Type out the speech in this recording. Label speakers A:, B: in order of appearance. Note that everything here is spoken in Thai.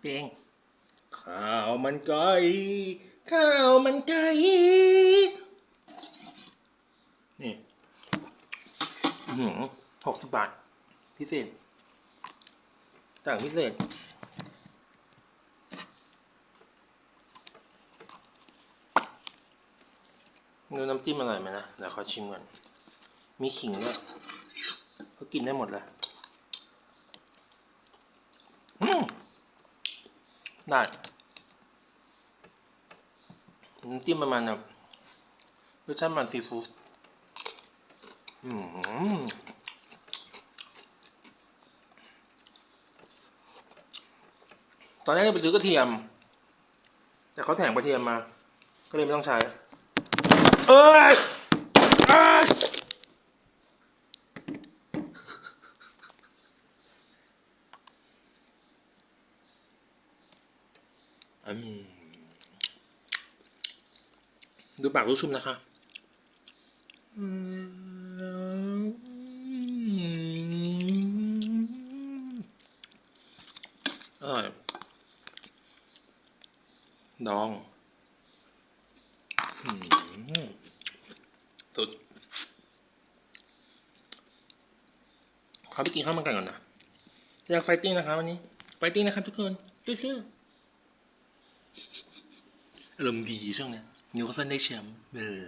A: เพลงข้าวมันไก่ข้าวมันไก่นี่หกสิบบาท พิเศษต่างพิเศษดูน้ำจิ้มอร่อยไหมนะ เดี๋ยวขอชิมก่อน มีขิงด้วยเขากินได้หมดเลยอืม ได้น้ำจิ้มประมาณแบบรสชาติมันซีฟู้ดอืมตอนแรกจะไปซื้อกระเทียม แต่เขาแถมกระเทียมมา ก็เลยไม่ต้องใช้ เอ้ยเอ้ยอืม ดูปากรู้ชุ่มนะคะอร่อยดองสุดขอไปกินข้าวมันไก่ก่อนนะอยากไฟติ้งนะครับวันนี้ ไฟติ้งนะครับทุกคนชื่อ อารมณ์ดีช่วงนี้นิวคาสเซิลได้แชมป์เออ